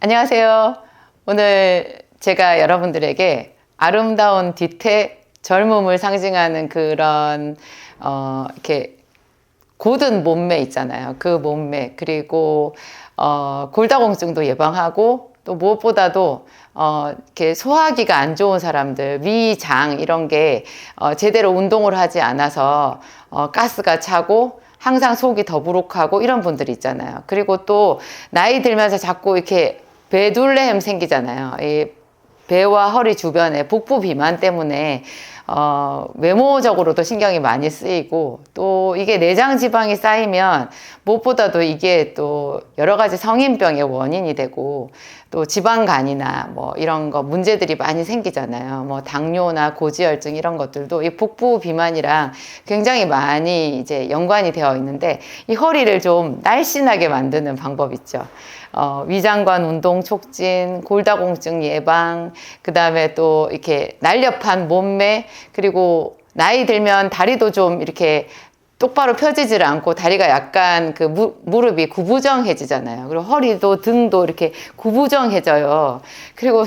안녕하세요. 오늘 제가 여러분들에게 아름다운 뒤태 젊음을 상징하는 그런 어 이렇게 고든 몸매 있잖아요. 그 몸매 그리고 어 골다공증도 예방하고 또 무엇보다도 어, 이렇게 소화기가 안 좋은 사람들, 위, 장 이런 게 어, 제대로 운동을 하지 않아서 어, 가스가 차고 항상 속이 더부룩하고 이런 분들 있잖아요. 그리고 또 나이 들면서 자꾸 이렇게 배둘레햄 생기잖아요. 이 배와 허리 주변에 복부 비만 때문에 어, 외모적으로도 신경이 많이 쓰이고 또 이게 내장 지방이 쌓이면 무엇보다도 이게 또 여러 가지 성인병의 원인이 되고 또 지방간이나 뭐 이런 거 문제들이 많이 생기잖아요. 뭐 당뇨나 고지혈증 이런 것들도 이 복부 비만이랑 굉장히 많이 이제 연관이 되어 있는데 이 허리를 좀 날씬하게 만드는 방법 있죠. 어, 위장관 운동 촉진, 골다공증 예방, 그 다음에 또 이렇게 날렵한 몸매, 그리고 나이 들면 다리도 좀 이렇게 똑바로 펴지질 않고 다리가 약간 그 무, 무릎이 구부정해지잖아요. 그리고 허리도 등도 이렇게 구부정해져요. 그리고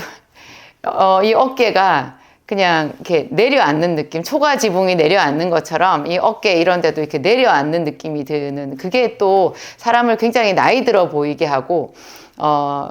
어, 이 어깨가 그냥 이렇게 내려앉는 느낌, 초가 지붕이 내려앉는 것처럼 이 어깨 이런 데도 이렇게 내려앉는 느낌이 드는 그게 또 사람을 굉장히 나이 들어 보이게 하고, 어,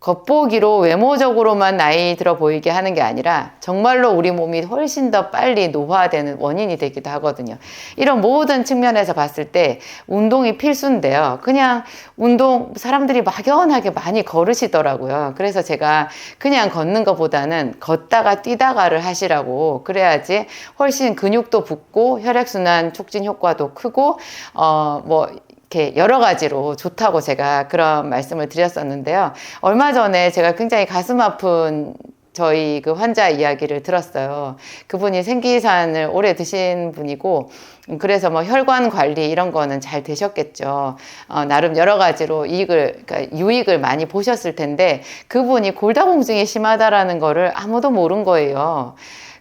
겉보기로 외모적으로만 나이 들어 보이게 하는 게 아니라 정말로 우리 몸이 훨씬 더 빨리 노화되는 원인이 되기도 하거든요. 이런 모든 측면에서 봤을 때 운동이 필수인데요. 그냥 운동 사람들이 막연하게 많이 걸으시더라고요. 그래서 제가 그냥 걷는 것보다는 걷다가 뛰다가를 하시라고 그래야지 훨씬 근육도 붙고 혈액순환 촉진 효과도 크고 어 뭐 이렇게 여러 가지로 좋다고 제가 그런 말씀을 드렸었는데요. 얼마 전에 제가 굉장히 가슴 아픈 저희 그 환자 이야기를 들었어요. 그분이 생기산을 오래 드신 분이고, 그래서 뭐 혈관 관리 이런 거는 잘 되셨겠죠. 어, 나름 여러 가지로 이익을, 그러니까 유익을 많이 보셨을 텐데, 그분이 골다공증이 심하다라는 거를 아무도 모른 거예요.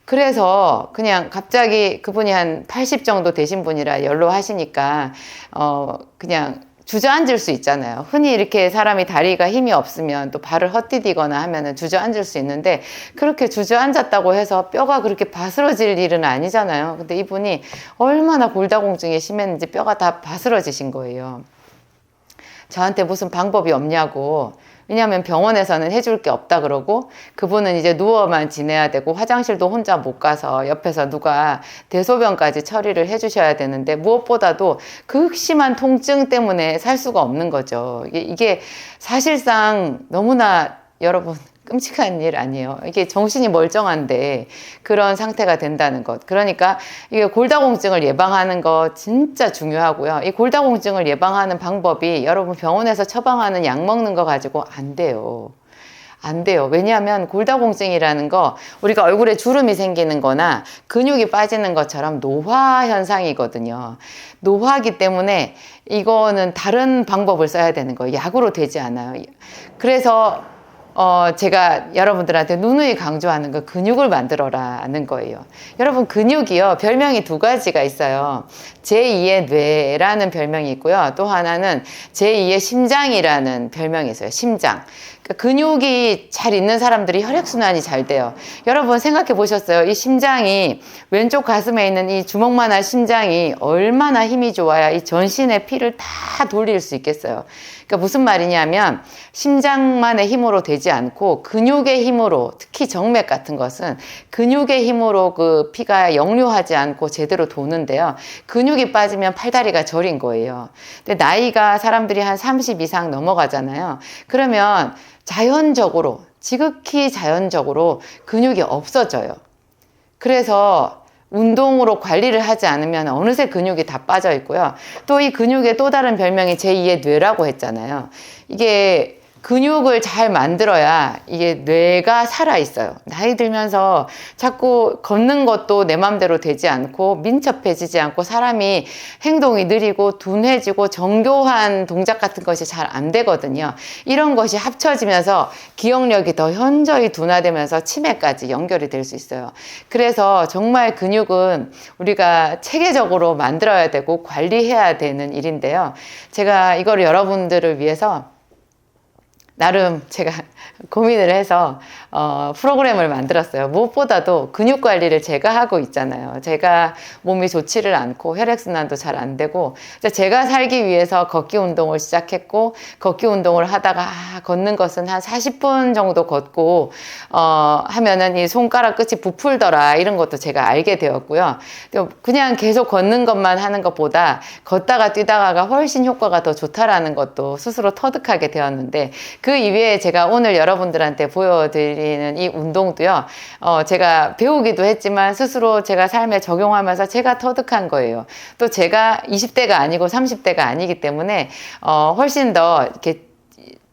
그래서 그냥 갑자기 그분이 한 80 정도 되신 분이라 연로 하시니까 어 그냥 주저앉을 수 있잖아요. 흔히 이렇게 사람이 다리가 힘이 없으면 또 발을 헛디디거나 하면은 주저앉을 수 있는데 그렇게 주저앉았다고 해서 뼈가 그렇게 바스러질 일은 아니잖아요. 근데 이분이 얼마나 골다공증이 심했는지 뼈가 다 바스러지신 거예요. 저한테 무슨 방법이 없냐고 왜냐하면 병원에서는 해줄 게 없다 그러고 그분은 이제 누워만 지내야 되고 화장실도 혼자 못 가서 옆에서 누가 대소변까지 처리를 해주셔야 되는데 무엇보다도 극심한 통증 때문에 살 수가 없는 거죠. 이게, 이게 사실상 너무나 여러분 끔찍한 일 아니에요. 이게 정신이 멀쩡한데 그런 상태가 된다는 것. 그러니까 이게 골다공증을 예방하는 거 진짜 중요하고요. 이 골다공증을 예방하는 방법이 여러분 병원에서 처방하는 약 먹는 거 가지고 안 돼요. 안 돼요. 왜냐하면 골다공증이라는 거 우리가 얼굴에 주름이 생기는 거나 근육이 빠지는 것처럼 노화 현상이거든요. 노화기 때문에 이거는 다른 방법을 써야 되는 거예요. 약으로 되지 않아요. 그래서 어, 제가 여러분들한테 누누이 강조하는 거 근육을 만들어라는 거예요. 여러분 근육이요 별명이 두 가지가 있어요. 제2의 뇌라는 별명이 있고요. 또 하나는 제2의 심장이라는 별명이 있어요. 심장. 그러니까 근육이 잘 있는 사람들이 혈액순환이 잘 돼요. 여러분 생각해 보셨어요? 이 심장이 왼쪽 가슴에 있는 이 주먹만한 심장이 얼마나 힘이 좋아야 이 전신의 피를 다 돌릴 수 있겠어요. 그러니까 무슨 말이냐면 심장만의 힘으로 되지 않고 근육의 힘으로 특히 정맥 같은 것은 근육의 힘으로 그 피가 역류하지 않고 제대로 도는데요. 근육이 빠지면 팔다리가 저린 거예요. 근데 나이가 사람들이 한 30 이상 넘어가잖아요. 그러면 자연적으로 지극히 자연적으로 근육이 없어져요. 그래서 운동으로 관리를 하지 않으면 어느새 근육이 다 빠져 있고요. 또 이 근육의 또 다른 별명이 제2의 뇌라고 했잖아요. 이게 근육을 잘 만들어야 이게 뇌가 살아 있어요. 나이 들면서 자꾸 걷는 것도 내 맘대로 되지 않고 민첩해지지 않고 사람이 행동이 느리고 둔해지고 정교한 동작 같은 것이 잘 안 되거든요. 이런 것이 합쳐지면서 기억력이 더 현저히 둔화되면서 치매까지 연결이 될 수 있어요. 그래서 정말 근육은 우리가 체계적으로 만들어야 되고 관리해야 되는 일인데요. 제가 이걸 여러분들을 위해서 나름 제가 고민을 해서 어, 프로그램을 만들었어요. 무엇보다도 근육 관리를 제가 하고 있잖아요. 제가 몸이 좋지를 않고 혈액순환도 잘 안 되고 제가 살기 위해서 걷기 운동을 시작했고 걷기 운동을 하다가 아, 걷는 것은 한 40분 정도 걷고 어, 하면은 이 손가락 끝이 부풀더라 이런 것도 제가 알게 되었고요. 그냥 계속 걷는 것만 하는 것보다 걷다가 뛰다가가 훨씬 효과가 더 좋다라는 것도 스스로 터득하게 되었는데 그 이외에 제가 오늘 여러분들한테 보여드리는 이 운동도요, 어, 제가 배우기도 했지만 스스로 제가 삶에 적용하면서 제가 터득한 거예요. 또 제가 20대가 아니고 30대가 아니기 때문에, 어, 훨씬 더 이렇게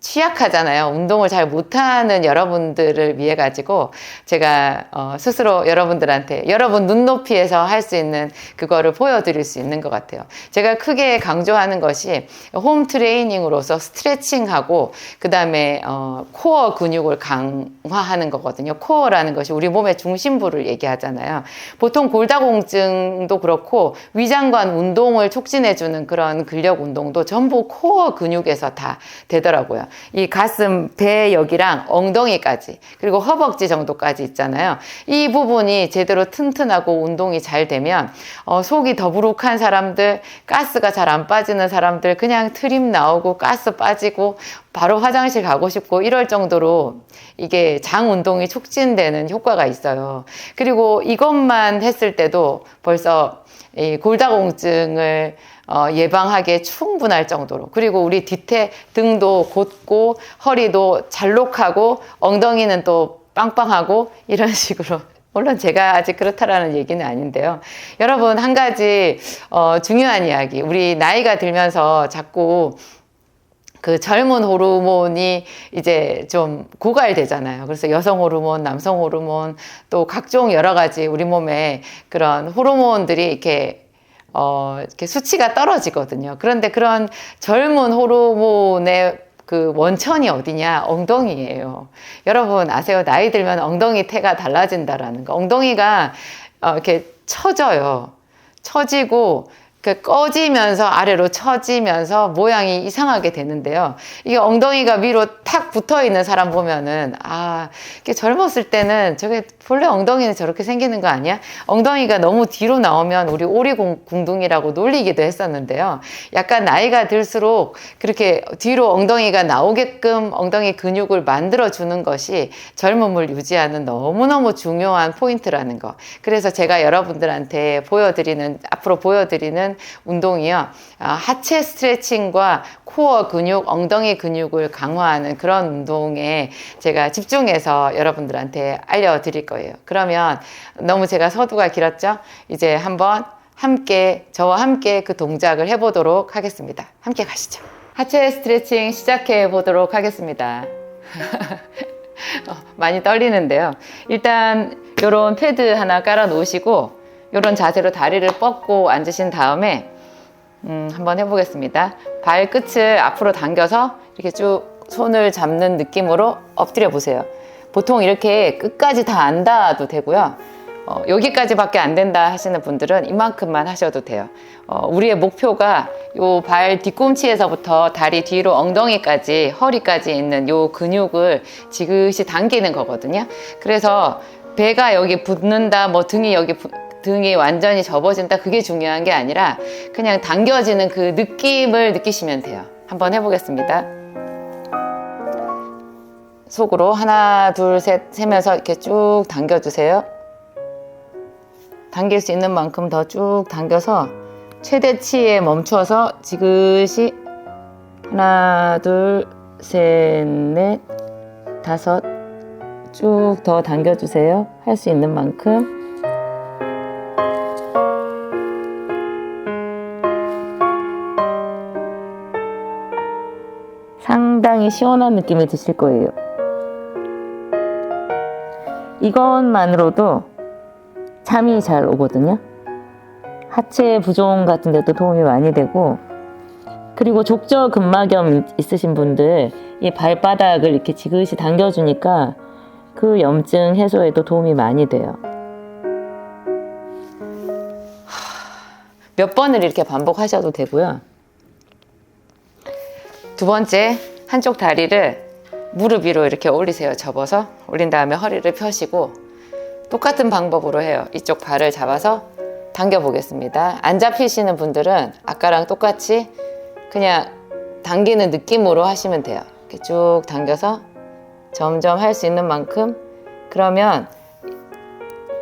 취약하잖아요. 운동을 잘 못하는 여러분들을 위해 가지고 제가 어, 스스로 여러분들한테 여러분 눈높이에서 할 수 있는 그거를 보여드릴 수 있는 것 같아요. 제가 크게 강조하는 것이 홈 트레이닝으로서 스트레칭하고 그 다음에 어, 코어 근육을 강화하는 거거든요. 코어라는 것이 우리 몸의 중심부를 얘기하잖아요. 보통 골다공증도 그렇고 위장관 운동을 촉진해주는 그런 근력 운동도 전부 코어 근육에서 다 되더라고요. 이 가슴, 배 여기랑 엉덩이까지 그리고 허벅지 정도까지 있잖아요. 이 부분이 제대로 튼튼하고 운동이 잘 되면 어, 속이 더부룩한 사람들, 가스가 잘 안 빠지는 사람들 그냥 트림 나오고 가스 빠지고 바로 화장실 가고 싶고 이럴 정도로 이게 장 운동이 촉진되는 효과가 있어요. 그리고 이것만 했을 때도 벌써 이 골다공증을 어, 예방하기에 충분할 정도로. 그리고 우리 뒤태 등도 곧고 허리도 잘록하고 엉덩이는 또 빵빵하고 이런 식으로. 물론 제가 아직 그렇다라는 얘기는 아닌데요. 여러분 한 가지 어, 중요한 이야기. 우리 나이가 들면서 자꾸 그 젊은 호르몬이 이제 좀 고갈되잖아요. 그래서 여성 호르몬, 남성 호르몬, 또 각종 여러 가지 우리 몸에 그런 호르몬들이 이렇게 어, 이렇게 수치가 떨어지거든요. 그런데 그런 젊은 호르몬의 그 원천이 어디냐? 엉덩이예요. 여러분 아세요? 나이 들면 엉덩이 태가 달라진다라는 거. 엉덩이가 어, 이렇게 처져요. 처지고 그 꺼지면서 아래로 처지면서 모양이 이상하게 되는데요. 이게 엉덩이가 위로 탁 붙어 있는 사람 보면은 아, 이게 젊었을 때는 저게 본래 엉덩이는 저렇게 생기는 거 아니야? 엉덩이가 너무 뒤로 나오면 우리 오리궁둥이라고 놀리기도 했었는데요. 약간 나이가 들수록 그렇게 뒤로 엉덩이가 나오게끔 엉덩이 근육을 만들어 주는 것이 젊음을 유지하는 너무너무 중요한 포인트라는 거. 그래서 제가 여러분들한테 보여드리는 앞으로 보여드리는 운동이요. 아, 하체 스트레칭과 코어 근육, 엉덩이 근육을 강화하는 그런 운동에 제가 집중해서 여러분들한테 알려드릴 거예요. 그러면 너무 제가 서두가 길었죠? 이제 한번 함께, 저와 함께 그 동작을 해보도록 하겠습니다. 함께 가시죠. 하체 스트레칭 시작해 보도록 하겠습니다. 어, 많이 떨리는데요. 일단 이런 패드 하나 깔아 놓으시고 이런 자세로 다리를 뻗고 앉으신 다음에 음, 한번 해보겠습니다. 발끝을 앞으로 당겨서 이렇게 쭉 손을 잡는 느낌으로 엎드려 보세요. 보통 이렇게 끝까지 다 안 닿아도 되고요. 어, 여기까지밖에 안 된다 하시는 분들은 이만큼만 하셔도 돼요. 어, 우리의 목표가 요 발 뒤꿈치에서부터 다리 뒤로 엉덩이까지 허리까지 있는 요 근육을 지그시 당기는 거거든요. 그래서 배가 여기 붙는다, 뭐 등이 여기 부, 등이 완전히 접어진다 그게 중요한 게 아니라 그냥 당겨지는 그 느낌을 느끼시면 돼요. 한번 해보겠습니다. 속으로 하나, 둘, 셋 세면서 이렇게 쭉 당겨주세요. 당길 수 있는 만큼 더 쭉 당겨서 최대치에 멈춰서 지그시 하나, 둘, 셋, 넷, 다섯 쭉 더 당겨주세요. 할 수 있는 만큼. 상당히 시원한 느낌이 드실 거예요. 이것만으로도 잠이 잘 오거든요. 하체 부종 같은 데도 도움이 많이 되고, 그리고 족저 근막염 있으신 분들 이 발바닥을 이렇게 지그시 당겨주니까 그 염증 해소에도 도움이 많이 돼요. 몇 번을 이렇게 반복하셔도 되고요. 두 번째, 한쪽 다리를 무릎 위로 이렇게 올리세요. 접어서 올린 다음에 허리를 펴시고 똑같은 방법으로 해요. 이쪽 발을 잡아서 당겨 보겠습니다. 안 잡히시는 분들은 아까랑 똑같이 그냥 당기는 느낌으로 하시면 돼요. 이렇게 쭉 당겨서 점점 할 수 있는 만큼 그러면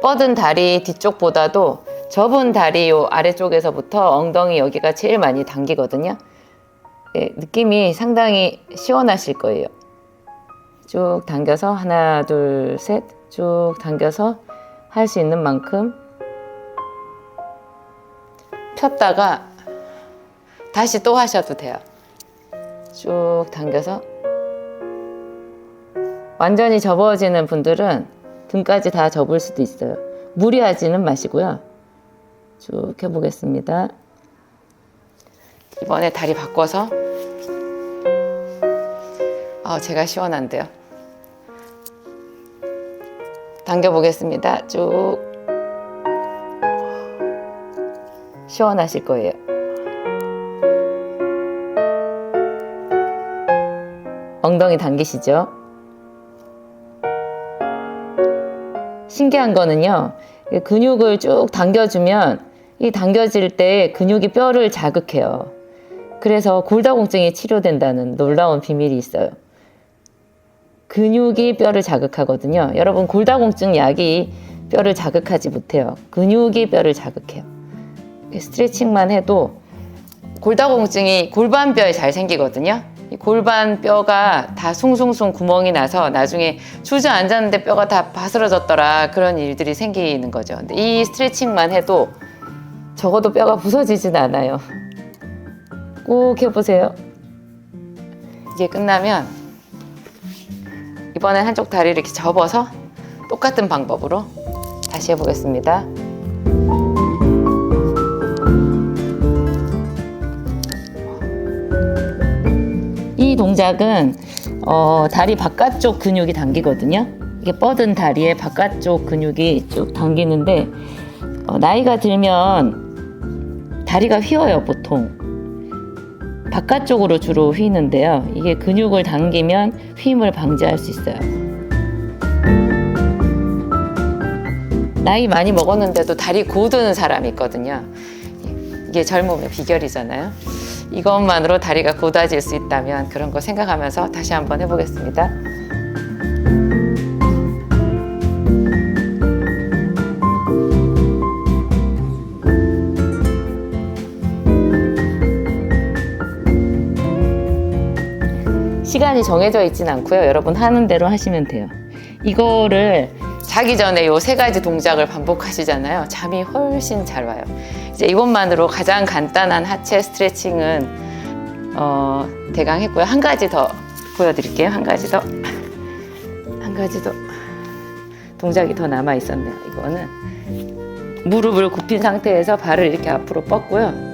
뻗은 다리 뒤쪽보다도 접은 다리 요 아래쪽에서부터 엉덩이 여기가 제일 많이 당기거든요. 예, 느낌이 상당히 시원하실 거예요. 쭉 당겨서 하나, 둘, 셋, 쭉 당겨서 할 수 있는 만큼 폈다가 다시 또 하셔도 돼요. 쭉 당겨서 완전히 접어지는 분들은 등까지 다 접을 수도 있어요. 무리하지는 마시고요. 쭉 해보겠습니다. 이번에 다리 바꿔서 아, 제가 시원한데요. 당겨보겠습니다. 쭉 시원하실 거예요. 엉덩이 당기시죠? 신기한 거는요, 이 근육을 쭉 당겨주면 이 당겨질 때 근육이 뼈를 자극해요. 그래서 골다공증이 치료된다는 놀라운 비밀이 있어요. 근육이 뼈를 자극하거든요. 여러분, 골다공증 약이 뼈를 자극하지 못해요. 근육이 뼈를 자극해요. 스트레칭만 해도 골다공증이 골반뼈에 잘 생기거든요. 이 골반 뼈가 다 숭숭숭 구멍이 나서 나중에 주저앉았는데 뼈가 다 바스러졌더라 그런 일들이 생기는 거죠. 근데 이 스트레칭만 해도 적어도 뼈가 부서지진 않아요. 꼭 해보세요. 이게 끝나면 이번엔 한쪽 다리를 이렇게 접어서 똑같은 방법으로 다시 해보겠습니다. 이 동작은 어, 다리 바깥쪽 근육이 당기거든요. 이게 뻗은 다리의 바깥쪽 근육이 쭉 당기는데 어, 나이가 들면 다리가 휘어요 보통. 바깥쪽으로 주로 휘는데요. 이게 근육을 당기면 휘임을 방지할 수 있어요. 나이 많이 먹었는데도 다리 고드는 사람이 있거든요. 이게 젊음의 비결이잖아요. 이것만으로 다리가 곧아질 수 있다면 그런 거 생각하면서 다시 한번 해보겠습니다. 시간이 정해져 있진 않고요. 여러분 하는 대로 하시면 돼요. 이거를 자기 전에 요 세 가지 동작을 반복하시잖아요. 잠이 훨씬 잘 와요. 이제 이것만으로 가장 간단한 하체 스트레칭은 어, 대강 했고요. 한 가지 더 보여드릴게요. 한 가지 더. 한 가지 더. 동작이 더 남아 있었네요. 이거는 무릎을 굽힌 상태에서 발을 이렇게 앞으로 뻗고요.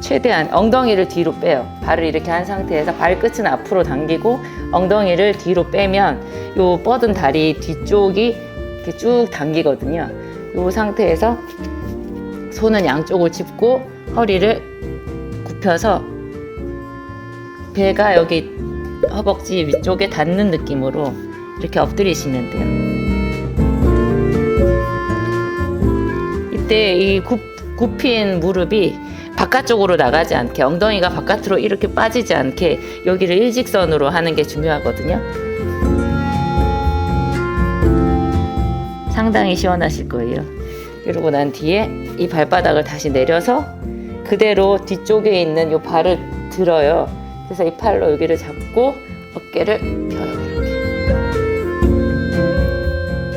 최대한 엉덩이를 뒤로 빼요. 발을 이렇게 한 상태에서 발끝은 앞으로 당기고 엉덩이를 뒤로 빼면 요 뻗은 다리 뒤쪽이 이렇게 쭉 당기거든요. 요 상태에서 손은 양쪽을 짚고 허리를 굽혀서 배가 여기 허벅지 위쪽에 닿는 느낌으로 이렇게 엎드리시면 돼요. 이때 이 굽, 굽힌 무릎이 바깥쪽으로 나가지 않게 엉덩이가 바깥으로 이렇게 빠지지 않게 여기를 일직선으로 하는 게 중요하거든요. 상당히 시원하실 거예요. 그러고 난 뒤에 이 발바닥을 다시 내려서 그대로 뒤쪽에 있는 이 발을 들어요. 그래서 이 팔로 여기를 잡고 어깨를 펴요. 이렇게.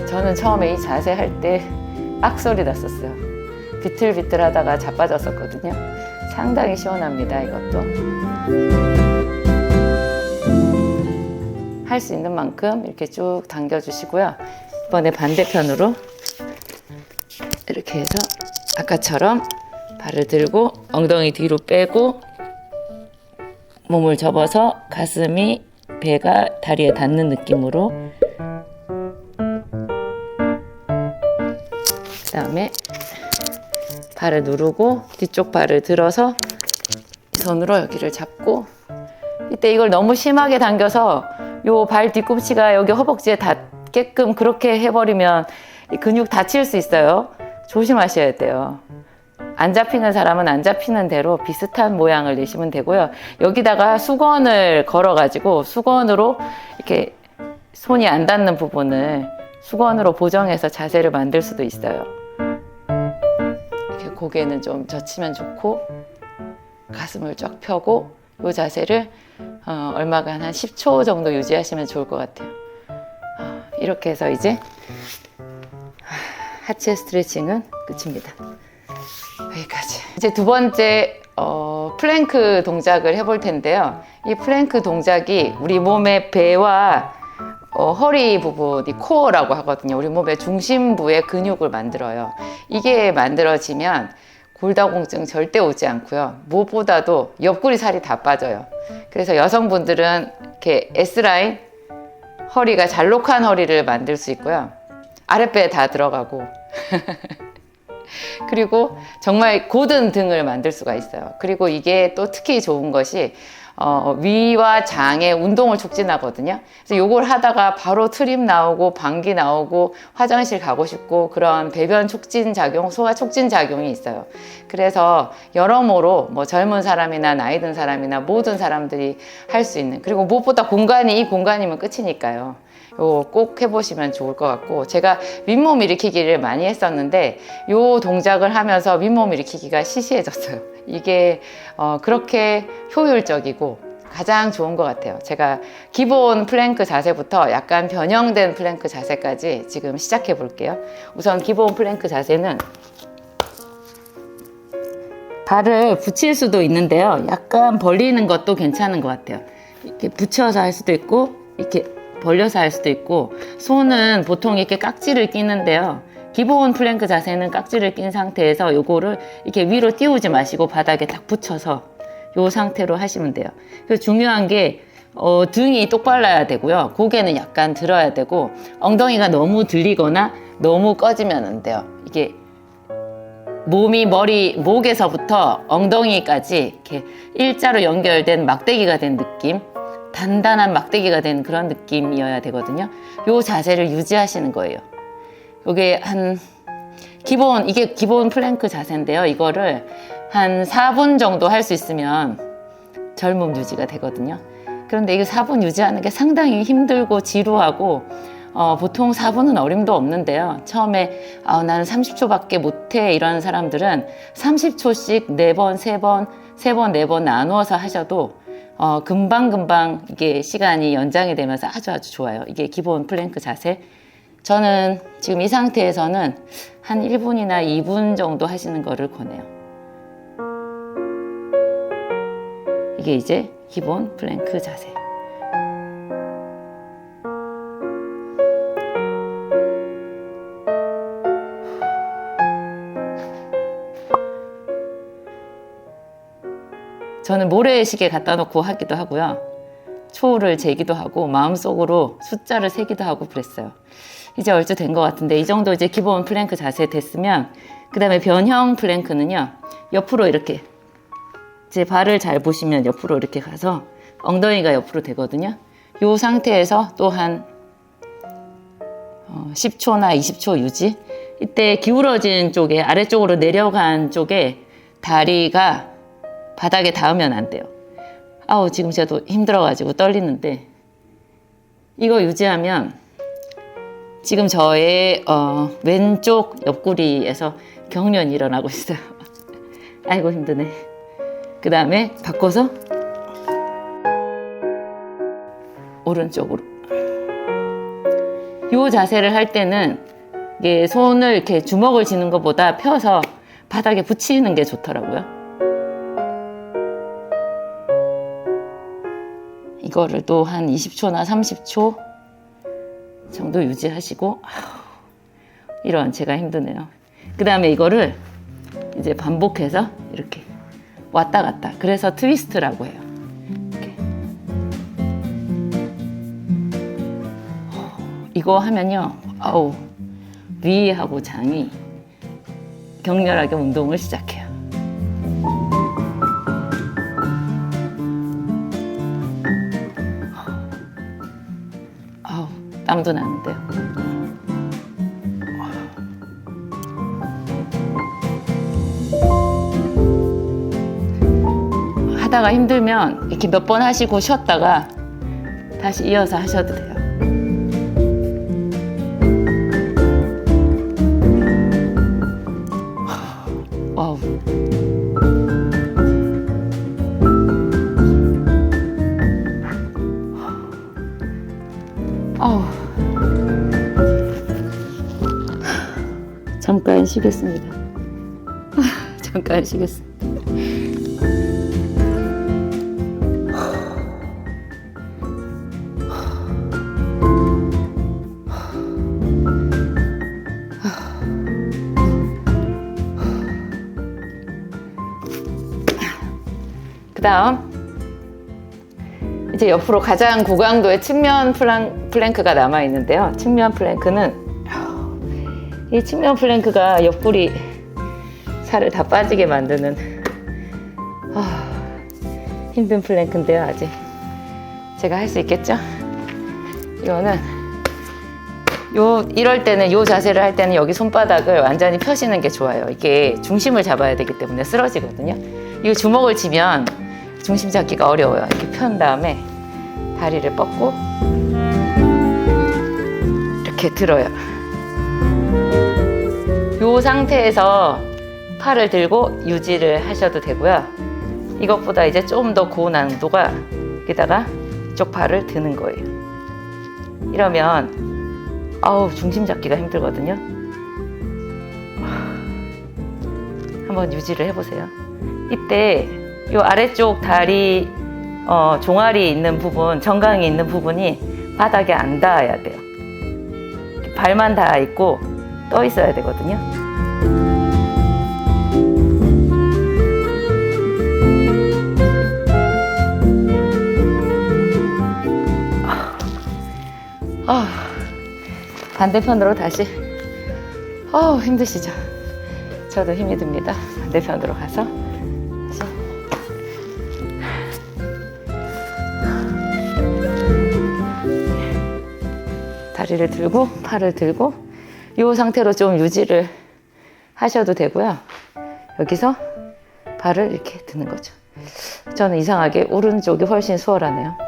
저는 처음에 이 자세 할 때 악소리 났었어요. 비틀비틀 하다가 자빠졌었거든요. 상당히 시원합니다, 이것도. 할 수 있는 만큼 이렇게 쭉 당겨주시고요. 이번에 반대편으로 이렇게 해서 아까처럼 발을 들고 엉덩이 뒤로 빼고 몸을 접어서 가슴이 배가 다리에 닿는 느낌으로 그 다음에 발을 누르고 뒤쪽 발을 들어서 이 손으로 여기를 잡고 이때 이걸 너무 심하게 당겨서 요 발 뒤꿈치가 여기 허벅지에 닿게끔 그렇게 해버리면 이 근육 다칠 수 있어요. 조심하셔야 돼요. 안 잡히는 사람은 안 잡히는 대로 비슷한 모양을 내시면 되고요. 여기다가 수건을 걸어가지고 수건으로 이렇게 손이 안 닿는 부분을 수건으로 보정해서 자세를 만들 수도 있어요. 고개는 좀 젖히면 좋고 가슴을 쫙 펴고 이 자세를 어, 얼마간 한 10초 정도 유지하시면 좋을 것 같아요. 어, 이렇게 해서 이제 하체 스트레칭은 끝입니다. 여기까지. 이제 두 번째 어, 플랭크 동작을 해볼 텐데요. 이 플랭크 동작이 우리 몸의 배와 어, 허리 부분, 이 코어라고 하거든요. 우리 몸의 중심부의 근육을 만들어요. 이게 만들어지면 골다공증 절대 오지 않고요. 무엇보다도 옆구리 살이 다 빠져요. 그래서 여성분들은 이렇게 S라인 허리가 잘록한 허리를 만들 수 있고요. 아랫배에 다 들어가고 그리고 정말 고든 등을 만들 수가 있어요. 그리고 이게 또 특히 좋은 것이 어, 위와 장의 운동을 촉진하거든요. 그래서 요걸 하다가 바로 트림 나오고 방귀 나오고 화장실 가고 싶고 그런 배변 촉진 작용, 소화 촉진 작용이 있어요. 그래서 여러모로 뭐 젊은 사람이나 나이 든 사람이나 모든 사람들이 할 수 있는 그리고 무엇보다 공간이 이 공간이면 끝이니까요. 요거 꼭 해보시면 좋을 것 같고 제가 윗몸 일으키기를 많이 했었는데 요 동작을 하면서 윗몸 일으키기가 시시해졌어요. 이게 어, 그렇게 효율적이고 가장 좋은 것 같아요. 제가 기본 플랭크 자세부터 약간 변형된 플랭크 자세까지 지금 시작해 볼게요. 우선 기본 플랭크 자세는 발을 붙일 수도 있는데요. 약간 벌리는 것도 괜찮은 것 같아요. 이렇게 붙여서 할 수도 있고 이렇게 벌려서 할 수도 있고 손은 보통 이렇게 깍지를 끼는데요. 기본 플랭크 자세는 깍지를 낀 상태에서 요거를 이렇게 위로 띄우지 마시고 바닥에 딱 붙여서 요 상태로 하시면 돼요. 그래서 중요한 게 어, 등이 똑발라야 되고요. 고개는 약간 들어야 되고 엉덩이가 너무 들리거나 너무 꺼지면 안 돼요. 이게 몸이 머리 목에서부터 엉덩이까지 이렇게 일자로 연결된 막대기가 된 느낌 단단한 막대기가 된 그런 느낌이어야 되거든요 요 자세를 유지하시는 거예요 요게 한 기본 이게 기본 플랭크 자세인데요 이거를 한 4분 정도 할 수 있으면 젊음 유지가 되거든요 그런데 이게 4분 유지하는 게 상당히 힘들고 지루하고 어, 보통 4분은 어림도 없는데요. 처음에 아, 나는 30초밖에 못해 이런 사람들은 30초씩 4번, 3번, 3번, 4번 나누어서 하셔도 어, 금방금방 이게 시간이 연장이 되면서 아주 아주 좋아요. 이게 기본 플랭크 자세. 저는 지금 이 상태에서는 한 1분이나 2분 정도 하시는 거를 권해요. 이게 이제 기본 플랭크 자세. 저는 모래시계 갖다 놓고 하기도 하고요. 초를 재기도 하고 마음속으로 숫자를 세기도 하고 그랬어요. 이제 얼추 된 것 같은데 이 정도 이제 기본 플랭크 자세 됐으면 그 다음에 변형 플랭크는요. 옆으로 이렇게 제 발을 잘 보시면 옆으로 이렇게 가서 엉덩이가 옆으로 되거든요. 이 상태에서 또한 10초나 20초 유지. 이때 기울어진 쪽에 아래쪽으로 내려간 쪽에 다리가 바닥에 닿으면 안 돼요. 아우 지금 제가 힘들어가지고 떨리는데 이거 유지하면 지금 저의 어, 왼쪽 옆구리에서 경련이 일어나고 있어요. 아이고 힘드네. 그 다음에 바꿔서 오른쪽으로. 이 자세를 할 때는 이게 손을 이렇게 주먹을 쥐는 것보다 펴서 바닥에 붙이는 게 좋더라고요. 이거를 또 한 20초나 30초 정도 유지하시고 이런 제가 힘드네요. 그 다음에 이거를 이제 반복해서 이렇게 왔다 갔다. 그래서 트위스트라고 해요. 이렇게. 이거 하면요, 아우 위하고 장이 격렬하게 운동을 시작해요. 땀도 나는데요. 하다가 힘들면 이렇게 몇 번 하시고 쉬었다가 다시 이어서 하셔도 돼요. 쉬겠습니다. 잠깐 쉬겠습니다. 그 다음 이제 옆으로 가장 고강도의 측면 플랑, 플랭크가 남아 있는데요. 측면 플랭크는 이 측면 플랭크가 옆구리 살을 다 빠지게 만드는 아, 힘든 플랭크인데요. 아직 제가 할 수 있겠죠? 이거는 요 이럴 때는 요 자세를 할 때는 여기 손바닥을 완전히 펴시는 게 좋아요. 이게 중심을 잡아야 되기 때문에 쓰러지거든요. 이거 주먹을 쥐면 중심 잡기가 어려워요. 이렇게 편 다음에 다리를 뻗고 이렇게 들어요. 이 상태에서 팔을 들고 유지를 하셔도 되고요. 이것보다 이제 좀 더 고난도가 여기다가 이쪽 팔을 드는 거예요. 이러면 아우 중심 잡기가 힘들거든요. 한번 유지를 해보세요. 이때 이 아래쪽 다리 어, 종아리 있는 부분, 정강이 있는 부분이 바닥에 안 닿아야 돼요. 발만 닿아 있고 떠 있어야 되거든요. 아, 반대편으로 다시. 아, 힘드시죠? 저도 힘이 듭니다. 반대편으로 가서. 다리를 들고 팔을 들고 이 상태로 좀 유지를 하셔도 되고요. 여기서 발을 이렇게 드는 거죠. 저는 이상하게 오른쪽이 훨씬 수월하네요.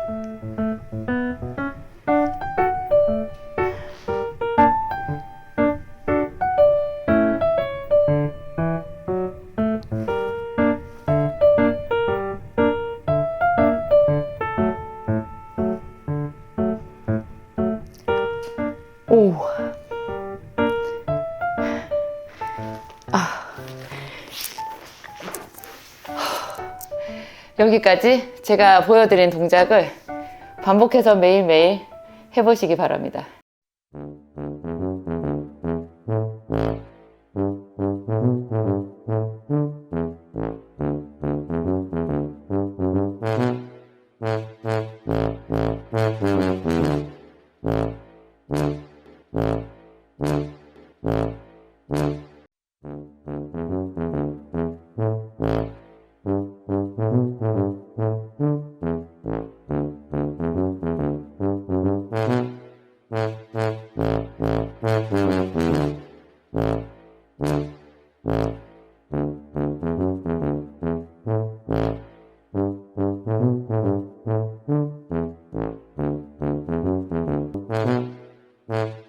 여기까지 제가 보여드린 동작을 반복해서 매일매일 해보시기 바랍니다.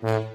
Mm-hmm.